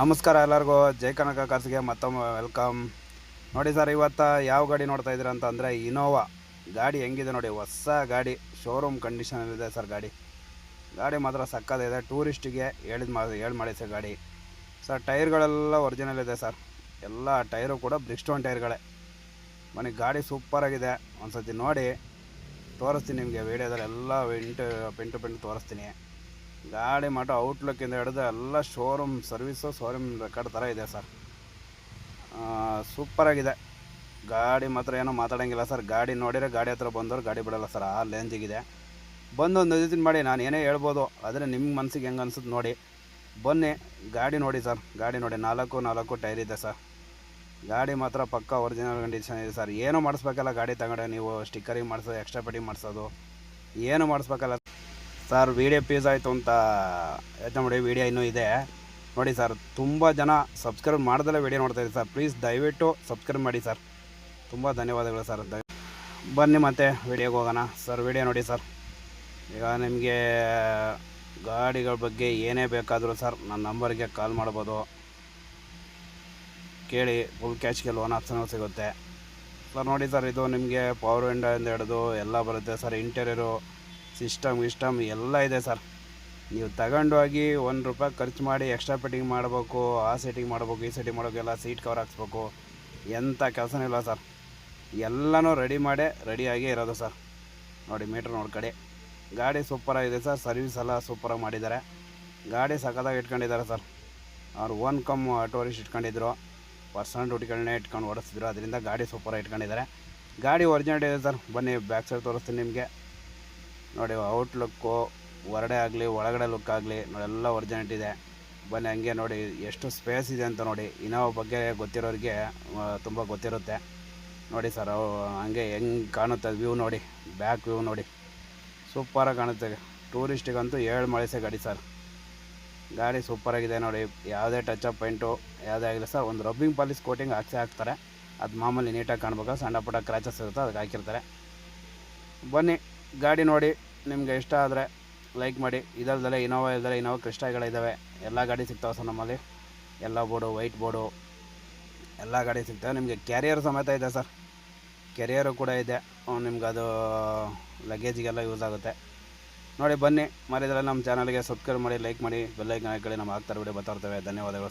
ನಮಸ್ಕಾರ ಎಲ್ಲರಿಗೂ. ಜೈ ಕನಕ ಕಾರ್ಸ್ಗೆ ಮತ್ತೊಮ್ಮೆ ವೆಲ್ಕಮ್ ನೋಡಿ ಸರ್ ಇವತ್ತು ಯಾವ ಗಾಡಿ ನೋಡ್ತಾ ಇದ್ದೀರಾ ಅಂತ ಅಂದರೆ ಇನೋವಾ ಗಾಡಿ ಹೆಂಗಿದೆ ನೋಡಿ, ಹೊಸ ಗಾಡಿ ಶೋರೂಮ್ ಕಂಡೀಷನಲ್ಲಿದೆ ಸರ್ ಗಾಡಿ. ಗಾಡಿ ಮಾತ್ರ ಸಕ್ಕದಿದೆ ಟೂರಿಸ್ಟಿಗೆ ಹೇಳಿದ ಮಾ, ಹೇಳಿ ಮಾಡಿ ಸರ್ ಗಾಡಿ. ಸರ್ ಟೈರ್ಗಳೆಲ್ಲ ಒರಿಜಿನಲ್ ಇದೆ ಸರ್ ಎಲ್ಲ ಟೈರು ಕೂಡ ಬ್ರಿಕ್ಸ್ಟೋನ್ ಟೈರ್ಗಳೇ ಮನೆಗೆ ಗಾಡಿ ಸೂಪರಾಗಿದೆ ಒಂದು ಸತಿ ನೋಡಿ, ತೋರಿಸ್ತೀನಿ ನಿಮಗೆ ವೀಡಿಯೋದಲ್ಲಿ ಎಲ್ಲ ಪೆಂಟು ಪೆಂಟು ಪೆಂಟು ತೋರಿಸ್ತೀನಿ. ಗಾಡಿ ಮಾತ್ರ ಔಟ್ಲುಕ್ಕಿಂದ ಹಿಡಿದು ಎಲ್ಲ ಶೋರೂಮ್ ಸರ್ವಿಸು ಶೋರೂಮ್ ರೆಕಾರ್ಡ್ ಥರ ಇದೆ ಸರ್. ಸೂಪರಾಗಿದೆ ಗಾಡಿ ಮಾತ್ರ ಏನೋ ಮಾತಾಡೋಂಗಿಲ್ಲ ಸರ್. ಗಾಡಿ ನೋಡಿದ್ರೆ ಗಾಡಿ ಹತ್ರ ಬಂದವ್ರು ಗಾಡಿ ಬಿಡಲ್ಲ ಸರ್. ಆ ಲೇಂಜಿಗಿದೆ ಬಂದು ಒಂದು ಇದನ್ನು ಮಾಡಿ, ನಾನು ಏನೇ ಹೇಳ್ಬೋದು, ಆದರೆ ನಿಮ್ಮ ಮನಸ್ಸಿಗೆ ಹೆಂಗೆ ಅನ್ಸುತ್ತೆ ನೋಡಿ. ಬನ್ನಿ, ಗಾಡಿ ನೋಡಿ ಸರ್. ಗಾಡಿ ನೋಡಿ, ನಾಲ್ಕು ನಾಲ್ಕು ಟೈರ್ ಇದೆ ಸರ್. ಗಾಡಿ ಮಾತ್ರ ಪಕ್ಕ ಒರಿಜಿನಲ್ ಕಂಡೀಷನ್ ಇದೆ ಸರ್. ಏನೂ ಮಾಡಿಸ್ಬೇಕಲ್ಲ ಗಾಡಿ ತಗೊಂಡೆ ನೀವು ಸ್ಟಿಕ್ಕರಿಗೆ ಮಾಡಿಸೋದು ಎಕ್ಸ್ಟ್ರಾ ಪೆಟಿಂಗ್ ಮಾಡಿಸೋದು. ಏನು ಮಾಡಿಸ್ಬೇಕಲ್ಲ ಸರ್ ವೀಡಿಯೋ ಪೀಸ್ ಆಯಿತು ಅಂತ ಯೋಚನೆ ಮಾಡಿ ವೀಡಿಯೋ ಇನ್ನೂ ಇದೆ. ನೋಡಿ ಸರ್, ತುಂಬ ಜನ ಸಬ್ಸ್ಕ್ರೈಬ್ ಮಾಡ್ದಲೇ ವೀಡಿಯೋ ಇದ್ದೀವಿ ಸರ್. ಪ್ಲೀಸ್ ದಯವಿಟ್ಟು ಸಬ್ಸ್ಕ್ರೈಬ್ ಮಾಡಿ ಸರ್. ತುಂಬ ಧನ್ಯವಾದಗಳು ಸರ್. ಬನ್ನಿ ಮತ್ತೆ ವೀಡಿಯೋಗೆ ಹೋಗೋಣ. ಸರ್ ವೀಡಿಯೋ ನೋಡಿ ಸರ್. ಈಗ ನಿಮಗೆ ಗಾಡಿಗಳ ಬಗ್ಗೆ ಏನೇ ಬೇಕಾದರೂ ಸರ್, ನನ್ನ ನಂಬರ್ಗೆ ಕಾಲ್ ಮಾಡ್ಬೋದು. ಕೇಳಿ ಫುಲ್ ಕ್ಯಾಶ್ಗೆ ಲೋನ್ ಆಪ್ಷನ್ ಸಿಗುತ್ತೆ. ಸರ್, ನೋಡಿ ಸರ್, ಇದು ನಿಮಗೆ ಪವರ್ ವಿಂಡೋಯಿಂದ ಹಿಡಿದು ಎಲ್ಲ ಬರುತ್ತೆ ಸರ್. ಇಂಟೀರಿಯರು ಸಿಸ್ಟಮ್ ಗಿಸ್ಟಮ್ ಎಲ್ಲ ಇದೆ ಸರ್. ನೀವು ತಗೊಂಡೋಗಿ ಒಂದು ರೂಪಾಯಿ ಖರ್ಚು ಮಾಡಿ ಎಕ್ಸ್ಟ್ರಾ ಫಿಟ್ಟಿಂಗ್ ಮಾಡಬೇಕು, ಆ ಸೆಟ್ಟಿಂಗ್ ಮಾಡಬೇಕು, ಈ ಸೆಟ್ಟಿಂಗ್ ಮಾಡಬೇಕು, ಎಲ್ಲ ಸೀಟ್ ಕವರ್ ಹಾಕ್ಸ್ಬೇಕು. ಎಂಥ ಕೆಲಸನೂ ಇಲ್ಲ ಸರ್. ಎಲ್ಲನೂ ರೆಡಿ ಮಾಡೇ ರೆಡಿಯಾಗಿ ಇರೋದು ಸರ್. ನೋಡಿ ಮೀಟ್ರ್ ನೋಡ್ಕಡೆ ಗಾಡಿ ಸೂಪರಾಗಿದೆ ಸರ್. ಸರ್ವಿಸ್ ಎಲ್ಲ ಸೂಪರಾಗಿ ಮಾಡಿದ್ದಾರೆ. ಗಾಡಿ ಸಖತ್ತಾಗಿ ಇಟ್ಕೊಂಡಿದ್ದಾರೆ ಸರ್. ಅವ್ರು ಓನ್ ಕಮ್ ಟೂರಿಸ್ಟ್ ಇಟ್ಕೊಂಡಿದ್ರು. ಪರ್ಸನಲ್ ಡ್ಯೂಟಿಗಳನ್ನೇ ಇಟ್ಕೊಂಡು ಓಡಿಸಿದ್ರು ಅದರಿಂದ ಗಾಡಿ ಸೂಪರಾಗಿ ಇಟ್ಕೊಂಡಿದ್ದಾರೆ. ಗಾಡಿ ಒರಿಜಿನಲ್ ಇದೆ ಸರ್. ಬನ್ನಿ ಬ್ಯಾಕ್ ಸೈಡ್ ತೋರಿಸ್ತೀನಿ ನಿಮಗೆ. ನೋಡಿ ಔಟ್ಲುಕ್ಕು ಹೊರಡೆ ಆಗಲಿ, ಒಳಗಡೆ ಲುಕ್ ಆಗಲಿ, ನೋಡಿ, ಎಲ್ಲ ಒರಿಜಿನಲ್ ಇದೆ. ಬನ್ನಿ, ಹಂಗೆ ನೋಡಿ, ಎಷ್ಟು ಸ್ಪೇಸ್ ಇದೆ ಅಂತ ನೋಡಿ, ಇನೋವಾ ಬಗ್ಗೆ ಗೊತ್ತಿರೋರಿಗೆ ತುಂಬ ಗೊತ್ತಿರುತ್ತೆ. ನೋಡಿ ಸರ್ ಹಂಗೆ ಹೆಂಗೆ ಕಾಣುತ್ತೆ ವ್ಯೂ ನೋಡಿ ಬ್ಯಾಕ್ ವ್ಯೂ ನೋಡಿ. ಸೂಪರಾಗಿ ಕಾಣುತ್ತೆ. ಟೂರಿಸ್ಟಿಗಂತೂ ಏಳು ಮಳಿಸೆ ಗಾಡಿ ಸರ್ ಗಾಡಿ ಸೂಪರಾಗಿದೆ ನೋಡಿ, ಯಾವುದೇ ಟಚ್ ಅಪ್ ಪೈಂಟು ಯಾವುದೇ ಆಗಿಲ್ಲ ಸರ್ ಒಂದು ರಬ್ಬಿಂಗ್ ಪಾಲಿಸ್ ಕೋಟಿಂಗ್ ಹಾಕ್ಸೇ ಹಾಕ್ತಾರೆ. ಅದು ಮಾಮೂಲಿ ನೀಟಾಗಿ ಕಾಣ್ಬೇಕು? ಸಣ್ಣ ಪುಟ್ಟ ಕ್ರ್ಯಾಚಸ್ ಇರುತ್ತೆ ಅದಕ್ಕೆ ಹಾಕಿರ್ತಾರೆ. ಬನ್ನಿ, ಗಾಡಿ ನೋಡಿ. ನಿಮಗೆ ಇಷ್ಟ ಆದರೆ ಲೈಕ್ ಮಾಡಿ. ಇದಲ್ದಲ್ಲೇ ಇನೋವಾ ಇಲ್ದಲೆ ಇನೋವಾ ಕ್ರಿಸ್ಟಾಗಳಿದ್ದಾವೆ ಎಲ್ಲ ಗಾಡಿ ಸಿಗ್ತಾವೆ ಸರ್ ನಮ್ಮಲ್ಲಿ. ಎಲ್ಲ ಬೋರ್ಡು, ವೈಟ್ ಬೋರ್ಡು, ಎಲ್ಲ ಗಾಡಿ ಸಿಗ್ತವೆ. ನಿಮಗೆ ಕ್ಯಾರಿಯರ್ ಸಮೇತ ಇದೆ ಸರ್. ಕೆರಿಯರು ಕೂಡ ಇದೆ. ನಿಮ್ಗೆ ಅದು ಲಗೇಜಿಗೆಲ್ಲ ಯೂಸ್ ಆಗುತ್ತೆ. ನೋಡಿ, ಬನ್ನಿ. ಮರಿದ್ರೆ ನಮ್ಮ ಚಾನಲ್ಗೆ ಸಬ್ಸ್ಕ್ರೈಬ್ ಮಾಡಿ, ಲೈಕ್ ಮಾಡಿ ಬೆಲ್ಲೈಕನ್ ಹಾಕಿ ನಮ್ಮ ಆಗ್ತಾರೆ ವಿಡಿಯೋ ಬರ್ತಾ ಇರ್ತವೆ. ಧನ್ಯವಾದಗಳು.